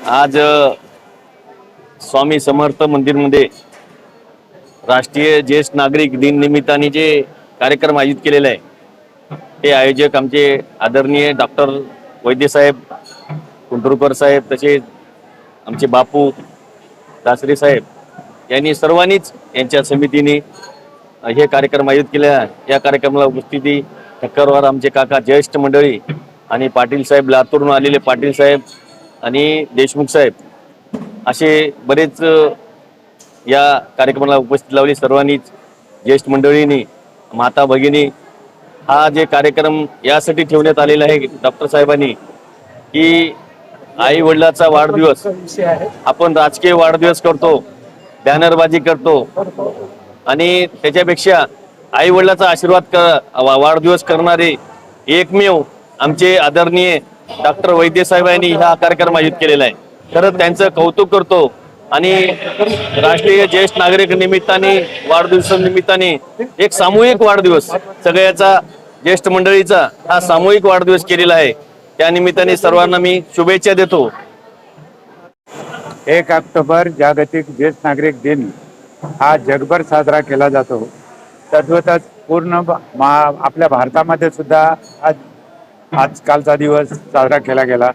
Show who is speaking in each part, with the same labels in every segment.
Speaker 1: आज स्वामी समर्थ मंदिरमध्ये राष्ट्रीय ज्येष्ठ नागरिक दिन निमित्ताने जे कार्यक्रम आयोजित केलेले आहे ते आयोजक आमचे आदरणीय डॉक्टर वैद्यसाहेब कुंटुरकर साहेब तसेच आमचे बापू दासरे साहेब यांनी सर्वांनीच यांच्या समितीने हे कार्यक्रम आयोजित केले आहे. या कार्यक्रमाला उपस्थिती ठक्करवार आमचे काका ज्येष्ठ मंडळी आणि पाटील साहेब लातूरून आलेले पाटील साहेब आणि देशमुख साहेब असे बरेच या कार्यक्रमाला उपस्थित लावली. सर्वांनीच ज्येष्ठ मंडळींनी माता भगिनी हा जे कार्यक्रम यासाठी ठेवण्यात आलेला आहे डॉक्टर साहेबांनी की आई वडिलाचा वाढदिवस. आपण राजकीय वाढदिवस करतो बॅनरबाजी करतो. आणि त्याच्यापेक्षा आई वडिलाचा आशीर्वाद कर वाढदिवस करणारे एकमेव आमचे आदरणीय डॉक्टर वैद्य साहेबांनी हा कार्यक्रम आयोजित केलेला आहे. खरं त्यांचं कौतुक करतो आणि राष्ट्रीय ज्येष्ठ नागरिक निमित्ताने वाढदिवसानिमित्ताने एक सामूहिक वाढदिवस सगळ्याचा ज्येष्ठ मंडळीचा हा सामूहिक वाढदिवस केलेला आहे. त्या निमित्ताने सर्वांना मी शुभेच्छा देतो.
Speaker 2: एक ऑक्टोबर जागतिक ज्येष्ठ नागरिक दिन हा जगभर साजरा केला जातो. तद्वतच पूर्ण आपल्या भारतामध्ये सुद्धा आज आजकालचा दिवस साजरा केला गेला.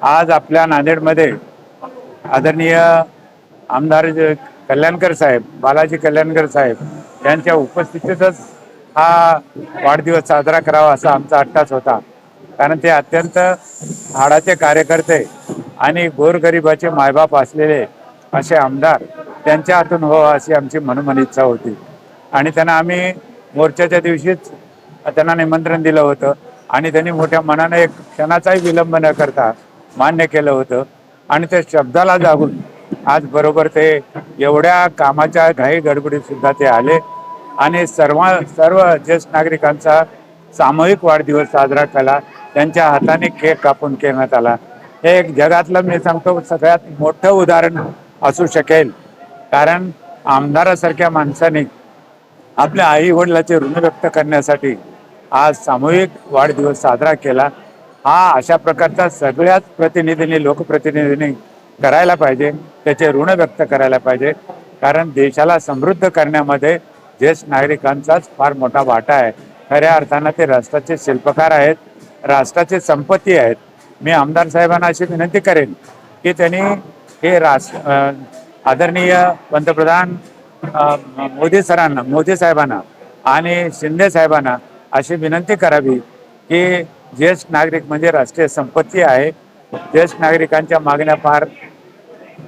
Speaker 2: आज आपल्या नांदेडमध्ये आदरणीय आमदार कल्याणकर साहेब बालाजी कल्याणकर साहेब यांच्या उपस्थितीतच हा वाढदिवस साजरा करावा असा आमचा अट्टाच होता. कारण ते अत्यंत हाडाचे कार्यकर्ते आणि गोरगरिबाचे मायबाप असलेले असे आमदार त्यांच्या हातून हो अशी आमची मनोमन इच्छा होती. आणि त्यांना आम्ही मोर्चाच्या दिवशीच त्यांना निमंत्रण दिलं होतं. आणि त्यांनी मोठ्या मनाने एक क्षणाचाही विलंब न करता मान्य केलं होतं. आणि त्या शब्दाला जागून आज बरोबर ते एवढ्या कामाच्या घाई गडबडीत सुद्धा ते आले. आणि सर्व सर्व ज्येष्ठ नागरिकांचा सामूहिक वाढदिवस साजरा केला. त्यांच्या हाताने केक कापून करण्यात आला. हे एक जगातलं मी सांगतो सगळ्यात मोठं उदाहरण असू शकेल. कारण आमदारासारख्या माणसाने आपल्या आई वडिलाचे ऋण व्यक्त करण्यासाठी आज सामूहिक वाढदिवस साजरा केला. हा अशा प्रकारचा सगळ्याच प्रतिनिधींनी लोकप्रतिनिधींनी करायला पाहिजे त्याचे ऋण व्यक्त करायला पाहिजे. कारण देशाला समृद्ध करण्यामध्ये ज्येष्ठ नागरिकांचाच फार मोठा वाटा आहे. खऱ्या अर्थानं ते राष्ट्राचे शिल्पकार आहेत राष्ट्राचे संपत्ती आहेत. मी आमदार साहेबांना अशी विनंती करेन की त्यांनी हे राष्ट्र आदरणीय पंतप्रधान मोदी सरांना मोदी साहेबांना आणि शिंदे साहेबांना अशी विनंती करावी की ज्येष्ठ नागरिक म्हणजे राष्ट्रीय संपत्ती आहे. ज्येष्ठ नागरिकांच्या मागण्या फार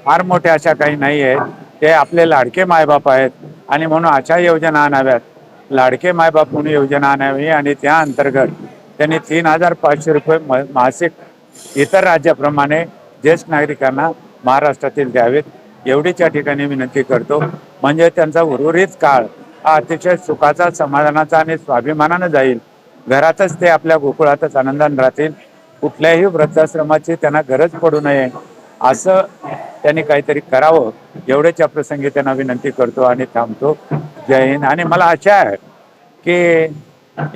Speaker 2: फार मोठ्या अशा काही नाही आहेत. ते आपले लाडके मायबाप आहेत आणि म्हणून अशा योजना आणाव्यात. लाडके मायबाप म्हणून योजना आणावी आणि त्या अंतर्गत त्यांनी तीन हजार पाचशे रुपये मासिक इतर राज्याप्रमाणे ज्येष्ठ नागरिकांना महाराष्ट्रातील द्यावेत. एवढीच या ठिकाणी विनंती करतो. म्हणजे त्यांचा उर्वरित काळ हा अतिशय सुखाचा समाधानाचा आणि स्वाभिमानानं जाईल. घरातच ते आपल्या गोकुळातच आनंदाने राहतील. कुठल्याही वृद्धाश्रमाची त्यांना गरज पडू नये. असं त्यांनी काहीतरी करावं एवढेच या प्रसंगी त्यांना विनंती करतो आणि थांबतो. जय हिंद. आणि मला आशा आहे की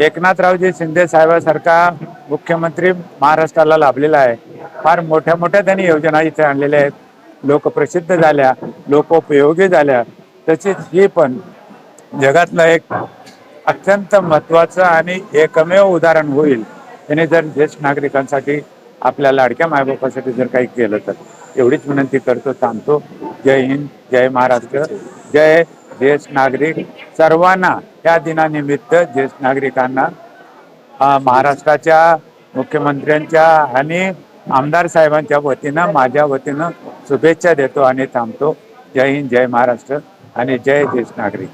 Speaker 2: एकनाथरावजी शिंदे साहेबासारखा मुख्यमंत्री महाराष्ट्राला लाभलेला आहे. फार मोठ्या मोठ्या त्यांनी योजना इथे आणलेल्या आहेत. लोक प्रसिद्ध झाल्या लोकोपयोगी झाल्या. तशीच ही पण जगातलं एक अत्यंत महत्वाचं आणि एकमेव उदाहरण होईल. त्याने जर ज्येष्ठ नागरिकांसाठी आपल्या लाडक्या मायबापासाठी जर काही केलं तर. एवढीच विनंती करतो थांबतो. जय हिंद जय महाराष्ट्र. जय ज्येष्ठ नागरिक. सर्वांना या दिनानिमित्त ज्येष्ठ नागरिकांना महाराष्ट्राच्या मुख्यमंत्र्यांच्या आणि आमदार साहेबांच्या वतीनं माझ्या वतीनं शुभेच्छा देतो आणि थांबतो. जय हिंद जय महाराष्ट्र आणि जय ज्येष्ठ नागरिक.